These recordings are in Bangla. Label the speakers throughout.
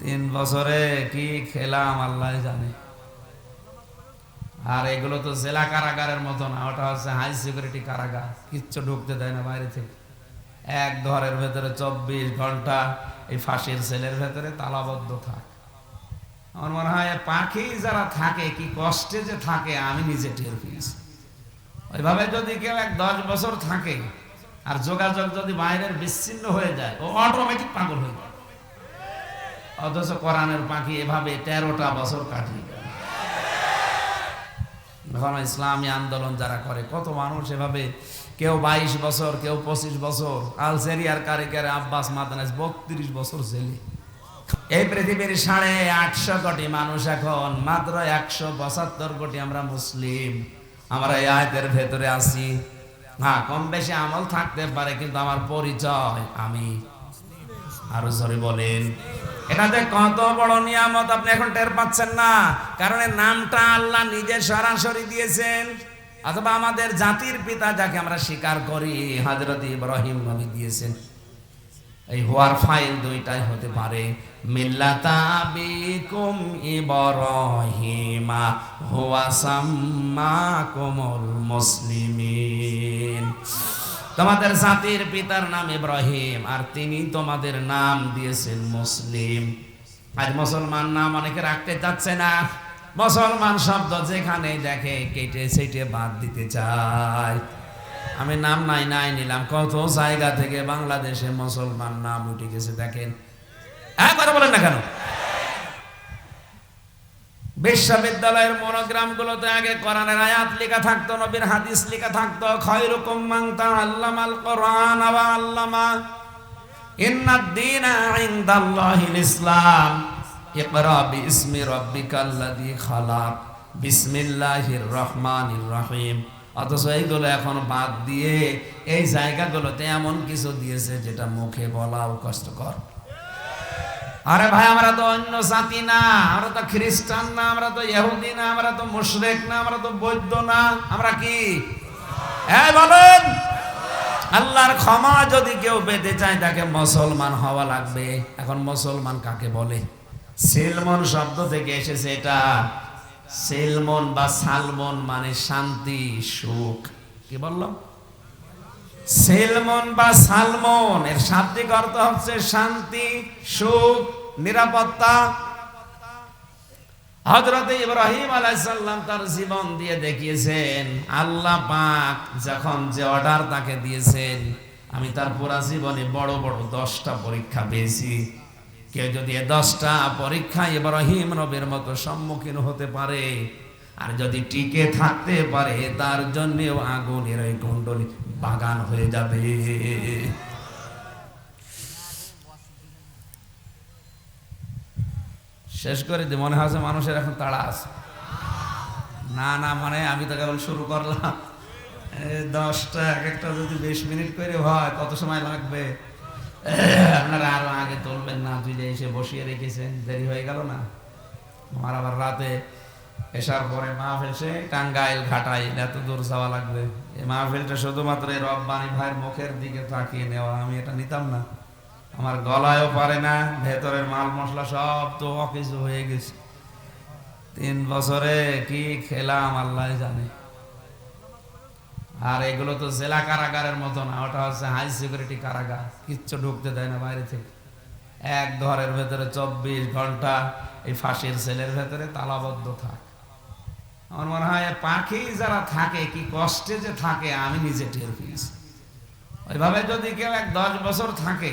Speaker 1: তিন বছরে কি খেলাম আল্লাহ জানে। আর এগুলো তো জেলা কারাগারের মতো না, ওটা হচ্ছে হাই সিকিউরিটি কারাগার, কিচ্ছু ঢুকতে দেয় না বাইরে থেকে। এক ঘরের ভেতরে চব্বিশ ঘণ্টা, এই ফাঁসির সেলের ভেতরে তালাবদ্ধ থাক। আমার মনে হয় পাখি যারা থাকে, কি কষ্টে যে থাকে, আমি নিজে টের পেয়েছি। ওইভাবে যদি কেউ এক দশ বছর থাকে, আর যোগাযোগ যদি বাইরের বিচ্ছিন্ন হয়ে যায়, ও অটোমেটিক পাগল হয়ে যায়। অথচ কোরআনের পাখি এভাবে তেরোটা বছর কাটিয়ে এখন ইসলামী আন্দোলন যারা করে, কত মানুষ এভাবে কেউ বাইশ বছর, কেউ পঁচিশ বছর, আলজেরিয়ার কারিগরে আব্বাস মাদানাস বত্রিশ বছর জেলে। এই পৃথিবীর সাড়ে আটশো কোটি মানুষ এখন, মাত্র একশো পঁচাত্তর কোটি আমরা মুসলিম। আমরা এই আয়তের ভেতরে আছি। হ্যাঁ কম বেশি আমল থাকতে পারে, কিন্তু আমার পরিচয় আমি। আরও জোরে বলেন। এটা যে কত বড় নিয়ামত, আপনি এখন টের পাচ্ছেন না। কারণ নামটা আল্লাহ নিজে সরাসরি দিয়েছেন। অথবা আমাদের জাতির পিতা যাকে আমরা স্বীকার করি হজরত ইব্রাহিম নবী দিয়েছেন। এই হওয়ার ফাইল দুইটাই হতে পারে। মিল্লাতা মুসলিমিন। তোমাদের জাতির পিতার নাম ইব্রাহিম, আর তিনি তোমাদের নাম দিয়েছেন মুসলিম। আজ মুসলমান নাম অনেকে রাখতে চাচ্ছে না। মুসলমান শব্দ যেখানে দেখে, কেটে সেটে বাদ দিতে চায়। আমি নাম নাই নাই নিলাম, কত জায়গা থেকে বাংলাদেশে মুসলমান নাম উঠে গেছে দেখেন। হ্যাঁ কথা বলেন না কেন? বিশ্ববিদ্যালয়ের মনোগ্রামগুলোতে আগে কোরআনের আয়াত লেখা থাকতো, নবীর হাদিস লেখা থাকতো, খয়রুকুম মান তাআল্লামাল কোরআন ওয়া আল্লামা। ইন্নাদ দীনা ইনদাল্লাহিল ইসলাম। ইকরা বিইসমি রাব্বিকাল্লাযী খালাক। বিসমিল্লাহির রহমানির রহিম। অথচ এইগুলো এখন বাদ দিয়ে এই জায়গাগুলোতে এমন কিছু দিয়েছে যেটা মুখে বলাও কষ্টকর। আরে ভাই, আমরা তো অন্য জাতি না, আমরা তো খ্রিস্টান না, আমরা তো ইহুদি না, আমরা তো মুশরিক না, আমরা তো বৌদ্ধ না, আমরা কি? হ্যাঁ বলেন। আল্লাহর ক্ষমা যদি কেউ পেতে চায়, তাকে মুসলমান হওয়া লাগবে। এখন মুসলমান কাকে বলে? সেলমন শব্দ থেকে এসেছে এটা। সেলমন বা সালমন মানে শান্তি, সুখ। কি বললাম? সেলমন বা সালমন, এর শাব্দিক অর্থ হচ্ছে শান্তি, সুখ, নিরাপত্তা। হজরত ইব্রাহিম আলাইসাল্লাম তার জীবন দিয়ে দেখিয়েছেন, আল্লাহ পাক যখন যে অর্ডার তাকে দিয়েছেন, আমি তার পুরা জীবনে বড় বড় দশটা পরীক্ষা পেয়েছি। কেউ যদি এ দশটা পরীক্ষা ইব্রাহিম নবীর মতো সম্মুখীন হতে পারে আর যদি টিকে থাকতে পারে, তার জন্যেও আগুনের ওই কুণ্ডলী বাগান হয়ে যাবে। শেষ করে দি, মনে হচ্ছে মানুষের এখন তাড়া আছে। না না মানে আমি তো কেবল শুরু করলাম। দশটা, এক একটা যদি বিশ মিনিট করে হয়, কত সময় লাগবে? আপনারা আরও আগে তুলবেন না তুই যে এসে বসিয়ে রেখেছেন, দেরি হয়ে গেল না। আমার আবার রাতে এসার পরে মাহফিল সে টাঙ্গাইল ঘাটাইল এত দূর যাওয়া লাগবে। এই মাহফিলটা শুধুমাত্র এই রব্বানি ভাইয়ের মুখের দিকে তাকিয়ে নেওয়া, আমি এটা নিতাম না। আমার গলায়ও পারে না, ভেতরের মাল মশলা সব তো অকিছু হয়ে গেছে। তিন বছরে কি খেলাম, আল্লাহ জানে। আর এগুলো তো জেলা কারাগারের মতো না, ওটা হচ্ছে হাই সিকিউরিটি কারাগার, কিচ্ছু ঢুকতে দেয় না বাইরে থেকে। এক ঘরের ভেতরে চব্বিশ ঘণ্টা এই ফাঁসির সেলের ভেতরে তালাবদ্ধ থাক। আমার মনে হয় পাখি যারা থাকে, কি কষ্টে যে থাকে, আমি নিজে টের পেয়েছি। ওইভাবে যদি কেউ এক দশ বছর থাকে,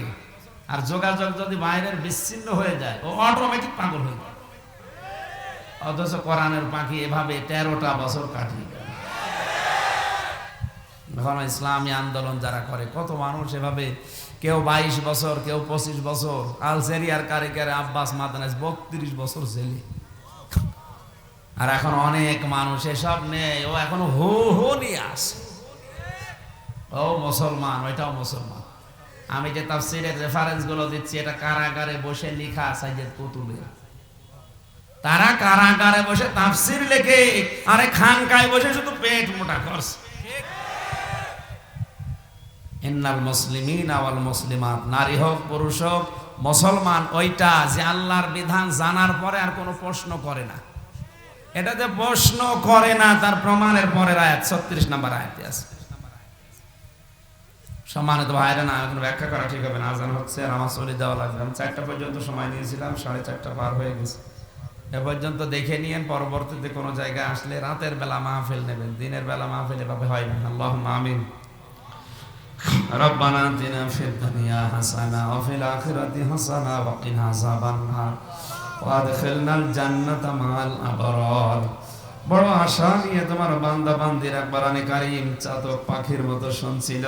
Speaker 1: আর যোগাযোগ যদি বাইরের বিচ্ছিন্ন হয়ে যায়, ও অটোমেটিক পাগল হয়ে যায়। অথচ কোরআনের পাখি এভাবে তেরোটা বছর কাটিয়ে এখন ইসলামী আন্দোলন যারা করে, কত মানুষ এভাবে কেউ বাইশ বছর, কেউ পঁচিশ বছর, আলজেরিয়ার কারিগরে আব্বাস মাদানাস বত্রিশ বছর জেলে। আর এখন অনেক মানুষ এসব নেই। ও এখন হু হু নিয়ে আসে। ও মুসলমান, ওইটাও মুসলমান। আমি যে তাফসিরের রেফারেন্সগুলো দিচ্ছি, এটা কারাগারে বসে লেখা সাইজেদ পুতুলের তারা কারাগারে বসে তাফসির লেখে, আরে খানকায় বসে শুধু পেট মোটা করছে। ইন্নাল মুসলিমিন আওয়াল মুসলিমাত, নারী হোক, পুরুষ হোক, মুসলমান, ওইটা যে আল্লাহর বিধান জানার পরে আর কোনো প্রশ্ন করে না। এটা যে প্রশ্ন করে না তার প্রমাণের পরের আয়াত ছত্রিশ নাম্বার আয়াতে আছে সম্মানিত ভাইরা না এখন ব্যাখ্যা করা ঠিক হবে না আজান হচ্ছে আর আমার চলে যাওয়া লাগবে আমি চারটা পর্যন্ত সময় নিয়েছিলাম সাড়ে চারটা পার হয়ে গেছে এ পর্যন্ত দেখে নিয়েন পরবর্তীতে কোনো জায়গায় আসলে রাতের বেলা মাহফিল নেবেন দিনের বেলা মাহফিল এভাবে হয় না আল্লাহ আমিন ربنا اتنا في الدنيا حسنه وفي الاخره حسنه وقنا عذاب النار বড় আশা নিয়ে তোমার বান্দা চাতক পাখির মতো শুনছিল।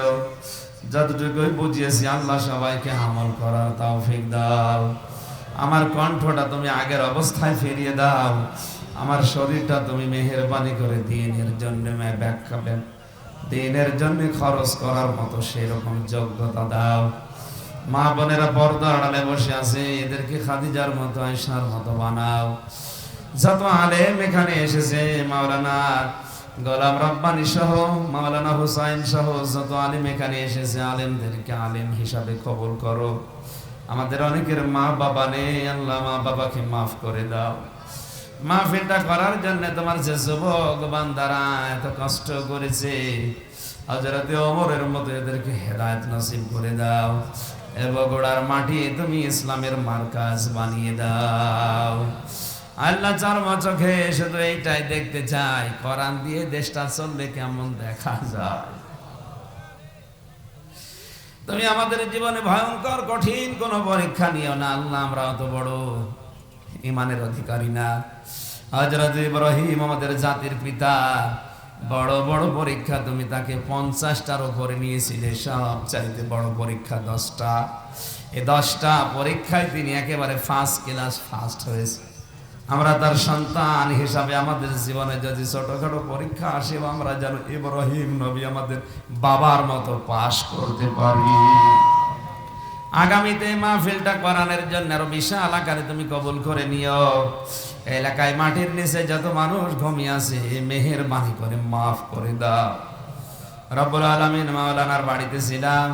Speaker 1: বুঝিয়েছি আল্লাহ সবাইকে আমল করার দাও। আমার কণ্ঠটা তুমি আগের অবস্থায় ফিরিয়ে দাও। আমার শরীরটা তুমি মেহরবানি করে দিনের জন্য ব্যাখ্যা দিনের জন্য খরচ করার মতো সেরকম যোগ্যতা দাও। মা বোনেরা পর্দা আড়ালে বসে আছে, এদেরকে খাদিজার মতো আয়সার মতো বানাও। যত আলেম এখানে এসেছে, মাওলানা গোলাম রব্বানি সহ, মাওলানা হুসাইন সহ, যত আলেম এখানে এসেছে, আলেমদেরকে আলেম হিসাবে কবুল করো। আমাদের অনেকের মা বাবা নেই, আল্লাহ মা বাবাকে মাফ করে দাও। মাহফিলটা করার জন্য তোমার যে যুবক বান্দারা এত কষ্ট করেছে হজরতে অমরের মতো এদেরকে হেদায়ত নসিব করে দাও। বগুড়ার মাটি, তুমি ইসলামের মার্কাজ বানিয়ে দাও। আল্লাহ চর্ম চোখে শুধু এইটাই দেখতে চাই কোরআন দিয়ে দেশটা চললে কেমন দেখা যায়? তুমি আমাদের জীবনে ভয়ঙ্কর, কঠিন কোন পরীক্ষা নিও না। আল্লাহ আমরা অত বড় ইমানের অধিকারী না। হজরত ইব্রাহিম আমাদের জাতির পিতা। বড় বড় পরীক্ষা তুমি তাকে পঞ্চাশটার উপরে নিয়েছিলে সব চাইতে বড় পরীক্ষা দশটা। এই দশটা পরীক্ষায় তিনি একেবারে ফার্স্ট ক্লাস ফার্স্ট হয়েছে। আমরা তার সন্তান হিসাবে আমাদের জীবনে যদি ছোটখাটো পরীক্ষা আসে, আমরা যেন ইব্রাহিম নবী আমাদের বাবার মতো পাশ করতে পারি। আগামীতে মাহফিলটা করানোর জন্য আরও বিশাল আকারে তুমি কবুল করে নিও। এলাকায় মাটির নিচে যত মানুষ ঘুমিয়ে আছে মেহেরবানি করে মাফ করে দাও। রব্বুল আলমিন মাওলানার বাড়িতে ছিলাম,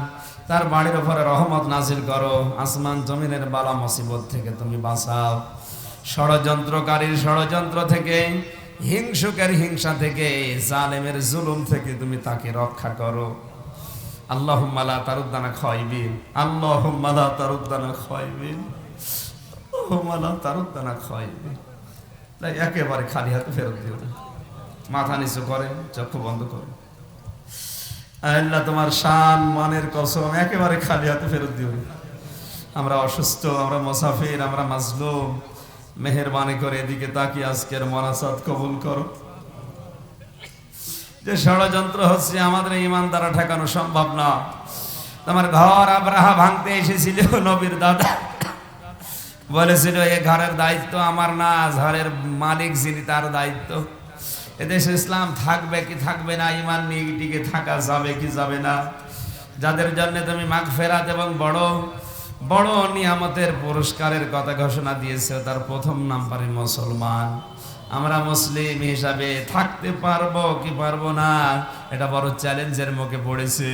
Speaker 1: তার বাড়ির উপরে রহমত নাজিল করো। আসমান জমিনের বালা মুসিবত থেকে তুমি বাঁচাও। ষড়যন্ত্রকারীর ষড়যন্ত্র থেকে, হিংসুকের হিংসা থেকে, জালেমের জুলুম থেকে তুমি তাকে রক্ষা করো। আল্লাহ মালা তারুদ্দানা খয়বিন। আল্লাহ মালা তারুদ্দানা তাই একেবারে খালি হাতে ফেরত মাথা নিচু বন্ধ আল্লাহ তোমার শান, মানের কসম একেবারে খালি হাতে ফেরত দিও আমরা অসুস্থ, আমরা মোসাফির, আমরা মাজলুম। মেহরবানি করে এদিকে তাকি আজকের মনাসাদ কবুল করো। যে ষড়যন্ত্র হচ্ছে আমাদের ইমান দ্বারা ঠেকানো সম্ভব না। তোমার ঘর আব্রাহা ভাঙতে এসেছিল নবীর দাদা। বলেছিল, এ ঘরের দায়িত্ব আমার না, ঘরের মালিক যিনি তার দায়িত্ব। এদেশে ইসলাম থাকবে কি থাকবে না, ইমান নিয়ে টিকে থাকা যাবে কি যাবে না। যাদের জন্য তুমি মাঘ ফেরাত এবং বড় বড় নিয়ামতের পুরস্কারের কথা ঘোষণা দিয়েছে, তার প্রথম নাম্বারে মুসলমান। আমরা মুসলিম হিসাবে থাকতে পারব কি পারব না, এটা বড় চ্যালেঞ্জের মুখে পড়েছে।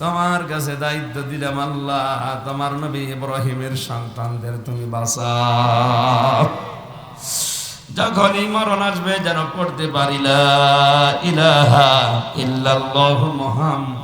Speaker 1: তোমার কাছে দায়িত্ব দিলাম আল্লাহ, তোমার নবী ইব্রাহিমের সন্তানদের তুমি বাঁচাও। যখনই মরণ আসবে যেন পড়তে পারিলা ইলাহা ইল্লাল্লাহু মুহাম্মদ